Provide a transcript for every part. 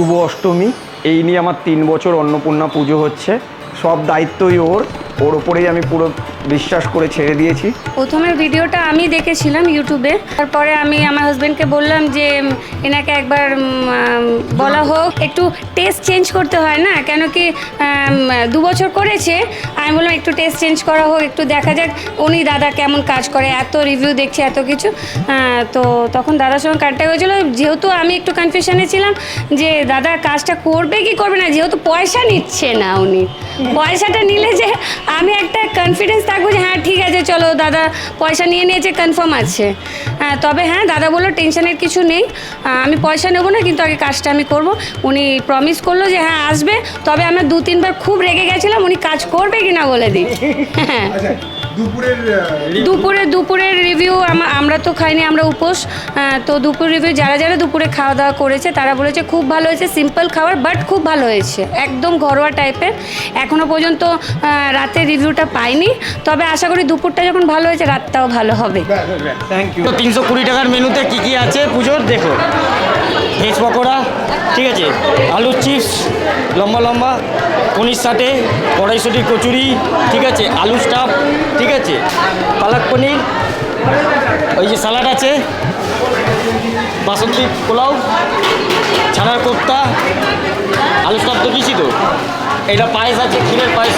শুভ অষ্টমী এই নিয়ে আমার তিন বছর অন্নপূর্ণা পুজো হচ্ছে। সব দায়িত্বই ওর। ওর ওপরেই আমি পুরো বিশ্বাস করে ছেড়ে দিয়েছি। প্রথমের ভিডিওটা আমি দেখেছিলাম ইউটিউবে। তারপরে আমি আমার হাজব্যান্ডকে বললাম যে এনাকে একবার বলা হোক, একটু টেস্ট চেঞ্জ করতে হয় না? কেন কি দু বছর করেছে, আমি বললাম একটু টেস্ট চেঞ্জ করা হোক, একটু দেখা যাক, উনি দাদা কেমন কাজ করে, এত রিভিউ দেখছি, এত কিছু। তো তখন দাদার সঙ্গে কন্ট্যাক্ট হয়েছিল, যেহেতু আমি একটু কনফিউশনে ছিলাম যে, দাদা কাজটা করবে কি করবে না? যেহেতু পয়সা নিচ্ছে না উনি। পয়সাটা নিলে যে আমি একটা কনফিডেন্স থাকব যে হ্যাঁ ঠিক আছে চলো দাদা পয়সা নিয়ে নিয়েছে কনফার্ম আছে। হ্যাঁ তবে হ্যাঁ দাদা বলল টেনশনের কিছু নেই। আমি পয়সা নেব না কিন্তু আগে কাজটা আমি করব। উনি প্রমিস করল যে হ্যাঁ আসবে। তবে আমরা দু তিনবার খুব রেগে গেছিলাম উনি কাজ করবে কি না বলে দিই। হ্যাঁ। আচ্ছা দুপুরের দুপুরে দুপুরের রিভিউ আমরা তো খাইনি আমরা উপোস। তো দুপুর রিভিউ যারা যারা দুপুরে খাওয়া দাওয়া করেছে তারা বলেছে খুব ভালো হয়েছে সিম্পল খাবার বাট খুব ভালো হয়েছে। একদম ঘরোয়া টাইপের এখনও পর্যন্ত রাতের রিভিউটা পাইনি। তবে আশা করি দুপুরটা যখন ভালো হয়েছে রাতটাও ভালো হবে। থ্যাংক ইউ তো তিনশো কুড়ি টাকার মেনুতে কী কী আছে পুজোর? দেখো। ভেজ পকোড়া, ঠিক আছে? আলুর চিপস, লম্বা লম্বা, পনির সাটে কড়াইশুটির কচুরি, ঠিক আছে? আলু স্টাফ ঠিক আছে? পালক পনির, ওই যে স্যালাড আছে, বাসন্তী পোলাও, ছানার কোপ্তা, আলু স্টাফ তো দিয়েছি তো? এটা পায়েস আছে, ক্ষীরের পায়েস।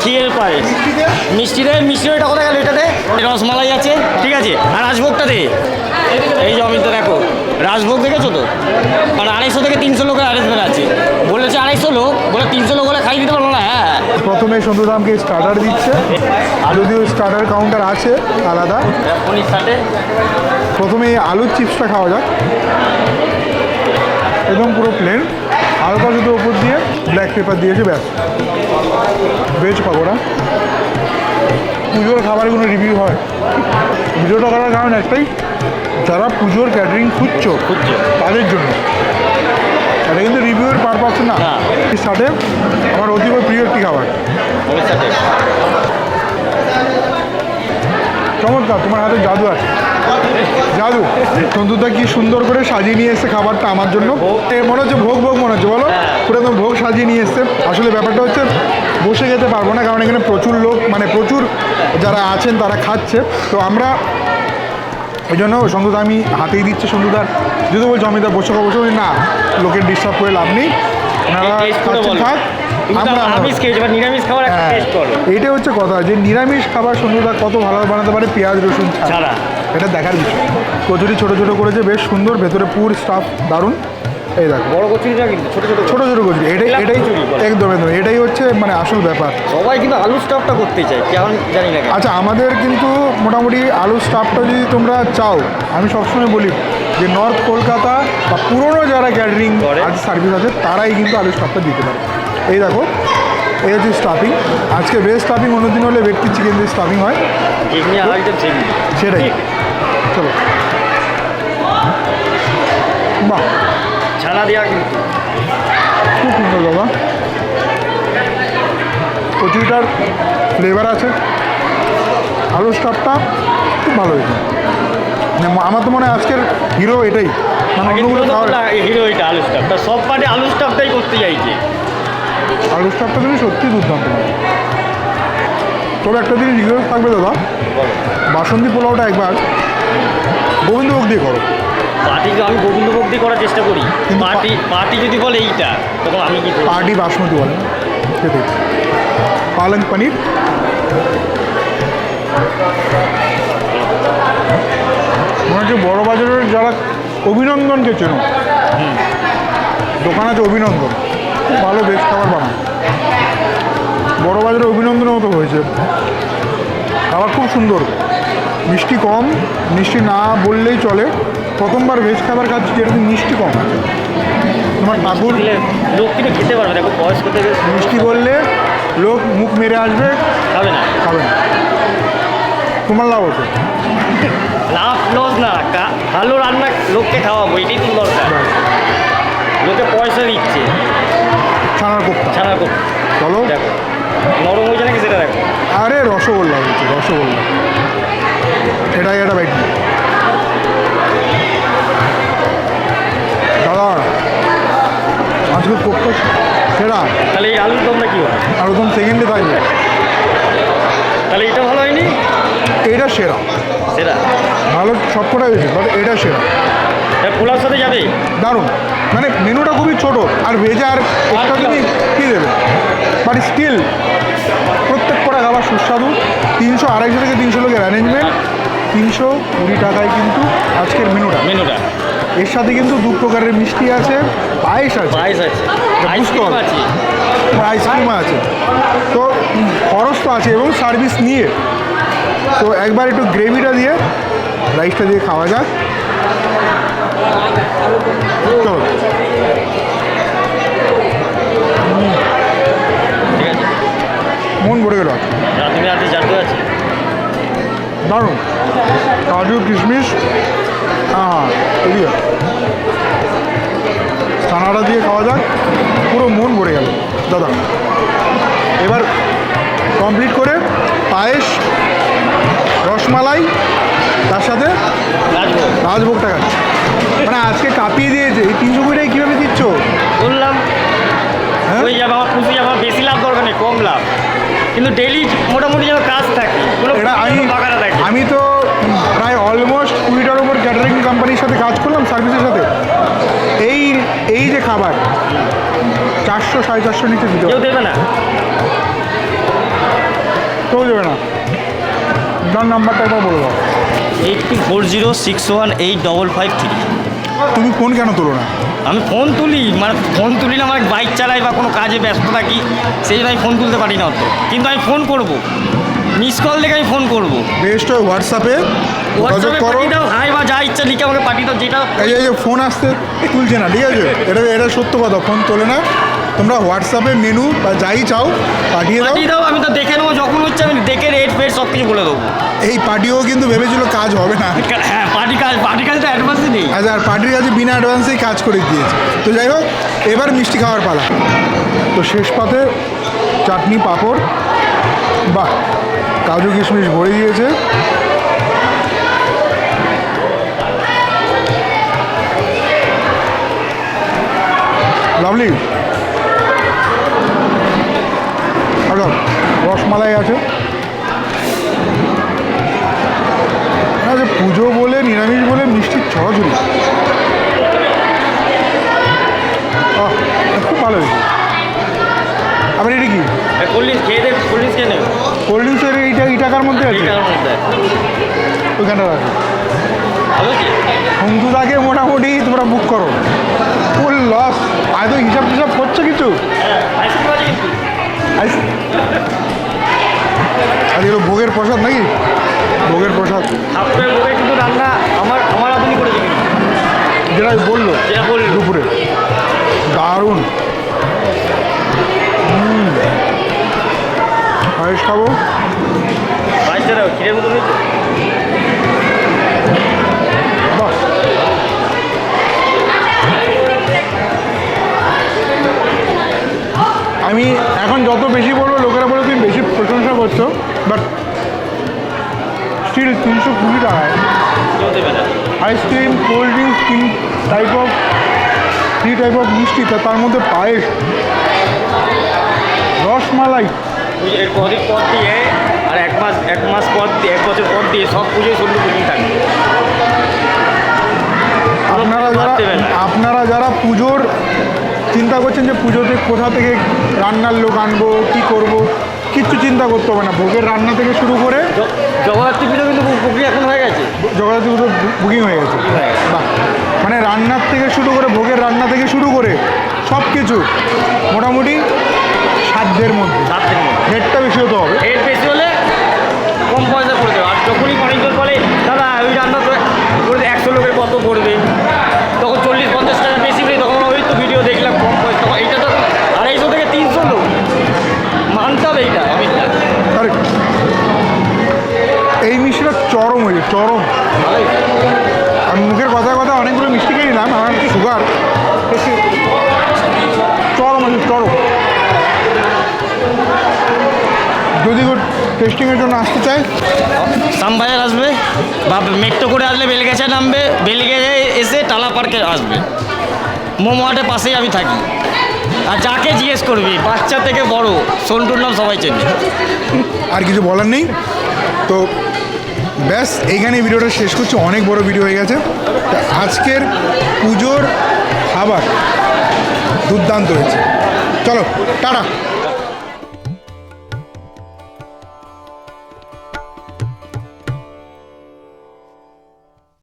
ক্ষীরের পায়েস। মিষ্টি দে মিষ্টি এটা কোথায় গেল? এটাতে? রসমালাই আছে, ঠিক আছে? আর দে। এই যে অমিত দেখো। রাজভোগ দেখেছ তো? মানে আড়াইশো থেকে তিনশো লোকের অ্যারেঞ্জমেন্ট আছে। বলেছে আড়াইশো লোক, বলে তিনশো লোক হলে খাই দিতে পারব না হ্যাঁ। প্রথমে সন্ধ্যুদামকে স্টার্টার দিচ্ছে। যদিও স্টার্টার কাউন্টার আছে, আলাদা। প্রথমে এই আলুর চিপসটা খাওয়া যাক। একদম পুরো প্লেন হালকা শুধু ওপর দিয়ে ব্ল্যাক পেপার দিয়েছে, ব্যাস। ভেজ পাকোড়া পুজোর খাবারগুলো রিভিউ হয়। ভিডিওটা করার কারণ একটাই যারা পুজোর ক্যাটারিং খুঁজছো খুঁজছো। তাদের জন্য। এটা কিন্তু রিভিউয়ের পারপাস না। না। এর সাথে আমার অতীব প্রিয় একটি খাবার। চমৎকার তোমার হাতে জাদু আছে। জাদু। সন্তুদা কি সুন্দর করে সাজিয়ে নিয়ে এসছে খাবারটা আমার জন্য? মনে হচ্ছে ভোগ ভোগ মনে হচ্ছে বলো? পুরো একদম ভোগ সাজিয়ে নিয়ে এসছে। আসলে ব্যাপারটা হচ্ছে বসে খেতে পারব না কারণ এখানে প্রচুর লোক মানে প্রচুর যারা আছেন তারা খাচ্ছে। তো আমরা ওই জন্য সন্তুদা আমি হাতেই দিচ্ছে সন্তুদার যদি বলছো আমি তার বসে খাব বসে না লোকের ডিস্টার্ব করে লাভ নেই। ওনারা থাক একটা হ্যাঁ, হচ্ছে কথা যে নিরামিষ খাবার সন্ধ্যা কত ভালো বানাতে পারে পেঁয়াজ রসুন ছাড়া। এটা দেখার বিষয়। কচুরি ছোট ছোট করেছে বেশ সুন্দর ভেতরে পুর স্টাফ দারুণ। এই দেখো। বড় কচুরিটা কিন্তু ছোট ছোট ছোট ছোট কচুরি। এটাই এটাই একদম একদম। এটাই হচ্ছে মানে আসল ব্যাপার। সবাই কিন্তু আলু স্টাফটা করতে চায় কেমন জানি না আচ্ছা আমাদের কিন্তু মোটামুটি আলু স্টাফটা যদি তোমরা চাও আমি সবসময় বলি যে নর্থ কলকাতা বা পুরনো যারা ক্যাটারিং। আছে সার্ভিস আছে তারাই কিন্তু আলু স্টাফটা দিতে পারে। এই দেখো এই হচ্ছে স্টাফিং আজকে ভেজ স্টাফিং অন্যদিন হলে ব্যক্তি চিকেন দিয়ে স্টাফিং হয়। সেটাই। চলো। বাহ। ছানা দেওয়া কিন্তু। খুব সুন্দর বাবা। কচুরিটার ফ্লেভার আছে। আলু স্টাফটা খুব ভালো হয়েছে। মানে আমার তো মনে হয় আজকের হিরো এটাই। মানে অন্যগুলো হিরো এটা আলু স্টাফটা সব পার্টি আলু স্টাফটাই করতে চাইছে। আলু স্টাফটা কিন্তু সত্যি দুর্দান্ত তবে একটা জিনিস রিকোয়েস্ট থাকবে দাদা। বাসন্তী পোলাওটা একবার গোবিন্দভোগ দিয়ে করো। পার্টি আমি গোবিন্দ ভক্তি করার চেষ্টা করি। পার্টি পার্টি যদি বলে এইটা তখন আমি কি পার্টি বাসমতি বলে না? পালং পনির। মনে হচ্ছে বড় বাজারের যারা অভিনন্দনকে চেনো। দোকান আছে অভিনন্দন। খুব ভালো বেশ খাবার বানায়। বড় বাজারে অভিনন্দনের মতো হয়েছে। খাবার খুব সুন্দর। মিষ্টি কম মিষ্টি না বললেই চলে। প্রথমবার ভেজ খাবার খাচ্ছি যেরকম মিষ্টি কম। তোমার ঠাকুর লোক কিন্তু খেতে পারবে দেখো বয়স্ক থেকে মিষ্টি বললে লোক মুখ মেরে আসবে খাবে না। খাবে না। তোমার লাভ হতো লাভ লস না ভালো রান্না লোককে খাওয়াবো এটাই তো দরকার লোকে পয়সা দিচ্ছে ছানার কোপ্তা। ছাড়া করতে চলো। দেখো নরম হয়েছে নাকি সেটা দেখো। আরে রসগোল্লা হয়েছে রসগোল্লা। এটাই একটা বাইক সেরা তাহলে এই আলুর দমটা কি হয়? আর ওরকম সেকেন্ডে থাকবে তাহলে এটা ভালো হয়নি? এটা সেরা। ভালো সবকটাই হয়েছে বাট এটা সেরা। পোলার সাথে যাবে? দারুণ। মানে মেনুটা খুবই ছোট আর ভেজে আর এক্সট্রা তুমি কী দেবে? বাট স্টিল প্রত্যেক কটা খাবার সুস্বাদু। তিনশো আড়াইশো থেকে তিনশো লোকের অ্যারেঞ্জমেন্ট তিনশো কুড়ি টাকায় কিন্তু আজকের মেনুটা। মেনুটা। এর সাথে কিন্তু দু প্রকারের মিষ্টি আছে পায়েস আছে। পায়েস আছে। বুঝতে আইসক্রিম। আছে। আইসক্রিম আছে। তো খরচ তো আছে এবং সার্ভিস নিয়ে। তো একবার একটু গ্রেভিটা দিয়ে রাইসটা দিয়ে খাওয়া যাক। মন ভরে গেল। দারুণ। কাজু কিশমিশ। হ্যাঁ এদিকে। ছানাটা দিয়ে খাওয়া যাক পুরো মন ভরে গেল। দাদা এবার কমপ্লিট করে পায়েস রসমালাই তার সাথে রাজভোগ রাজভোগ টাকা মানে আজকে কাঁপিয়ে দিয়েছে এই তিনশো কুড়ি টাকা কীভাবে দিচ্ছ? বললাম হ্যাঁ? বেশি লাভ দরকার নেই কম লাভ। কিন্তু ডেলি মোটামুটি যেন কাজ থাকে আমি থাকে। আমি তো কোম্পানির সাথে কাজ করলাম সার্ভিসের সাথে। এই এই যে খাবার চারশো সাড়ে চারশো নিচে দিতে দেবে না? কেউ দেবে না। যার নাম্বারটা একবার বলে দাও। Eight two four zero six one eight double five three. তুমি ফোন কেন তোলো না? আমি ফোন তুলি মানে ফোন তুলি না মানে বাইক চালাই বা কোনো কাজে ব্যস্ত থাকি সেই জন্য আমি ফোন তুলতে পারি না অত। কিন্তু আমি ফোন করব। মিস কল দেখে আমি ফোন করব। বেস্ট হয় হোয়াটসঅ্যাপে যোগাযোগ করো। দাও হাই বা যা ইচ্ছা লিখে আমাকে পাঠিয়ে দাও যেটা এই যে- এই যে ফোন আসতে তুলছে না ঠিক আছে? এটা এটা সত্য কথা ফোন তোলে না। তোমরা হোয়াটসঅ্যাপে মেনু বা যাই চাও পাঠিয়ে দাও। পাঠিয়ে দাও আমি তো দেখে নেব যখন হচ্ছে আমি দেখে রেট ফেট সব কিছু বলে দেবো। এই পার্টিও কিন্তু ভেবেছিল কাজ হবে না। হ্যাঁ পার্টি কাজ পার্টি কাজ তো অ্যাডভান্সই নেই। আচ্ছা আর পার্টির কাছে বিনা অ্যাডভান্সেই কাজ করে দিয়েছে। তো যাই হোক এবার মিষ্টি খাওয়ার পালা। তো শেষ পাতে চাটনি পাঁপড় বাহ। কাজু কিশমিশ ভরে দিয়েছে। লাভলি। রসমালাই আছে। পুজো বলে নিরামিষ বলে মিষ্টির ছড়াছড়ি। খুব ভালো হয়েছে। আবার এটা কি? কোল্ড ড্রিঙ্কস খেয়ে দে কোল্ড ড্রিঙ্কস এইটা এই টাকার মধ্যে আছে? এইটার মধ্যে রাখো। ভালো কি? মোটামুটি তোমরা বুক করো। ফুল লস আয় তো হিসাব টিসাব করছ কিছু? হ্যাঁ আর এগুলো ভোগের প্রসাদ নাকি? ভোগের প্রসাদ। ভোগে কিন্তু রান্না আমার আমার আপনি করেছে কিন্তু যেটা বলল দুপুরে। দারুণ। পায়েস খাব? ক্ষীরের মতো হয়েছে? আমি এখন যত বেশি বলব লোকেরা বলে তুমি বেশি প্রশংসা করছ বাট স্টিল তিনশো কুড়ি টাকায় আইসক্রিম কোল্ড ড্রিঙ্কস তিন type of three type of মিষ্টি তার মধ্যে পায়েস রসমালাই। কদিন পর দিয়ে এক মাস এক মাস পর দিয়ে এক বছর পর দিয়ে সব পুজোয় সন্ধ্যে বুকিং থাকবে। আপনারা যারা আপনারা যারা পুজোর চিন্তা করছেন যে পুজোতে কোথা থেকে রান্নার লোক আনব কী করব কিচ্ছু চিন্তা করতে হবে না। ভোগের রান্না থেকে শুরু করে জগদ্ধাত্রী পুজো কিন্তু বুকিং এখন হয়ে গেছে। জগদ্ধাত্রী পুজো বুকিং হয়ে গেছে। বাহ। মানে রান্নার থেকে শুরু করে ভোগের রান্না থেকে শুরু করে সব কিছু মোটামুটি সাধ্যের মধ্যে। সাত দিন রেটটা বেশি হতে হবে। এর বেশি হলে কম পয়সা করে দেবে। আর যখনই অনেকজন বলে দাদা ওই রান্না তো করে একশো লোকের কত পড়বে তখন চল্লিশ পঞ্চাশ টাকা বেশি নেই তখন ওই তো ভিডিও দেখলাম কম পয়সা। তখন এইটা তো আড়াইশো থেকে তিনশো লোক। মানতে হবে এইটা। আমি এই মিষ্টিটা চরম হয়েছে চরম। আমি মুখের কথা কথা অনেকগুলো মিষ্টি খেয়ে নিলাম আমার সুগার চরম আছে চরম যদি কেউ টেস্টিংয়ের জন্য আসতে চায় সামবাজার আসবে। বা মেট্রো করে আসলে বেলগাছা নামবে বেলগাছায় এসে টালা পার্কে আসবে। মোমোহাটের পাশেই আমি থাকি। আর যাকে জিজ্ঞেস করবি বাচ্চা থেকে বড় সন্টুর নাম সবাই চেনে। আর কিছু বলার নেই? তো ব্যাস এইখানে ভিডিওটা শেষ করছি। অনেক বড় ভিডিও হয়ে গেছে। আজকের পুজোর খাবার দুর্দান্ত হয়েছে। চলো টাটা।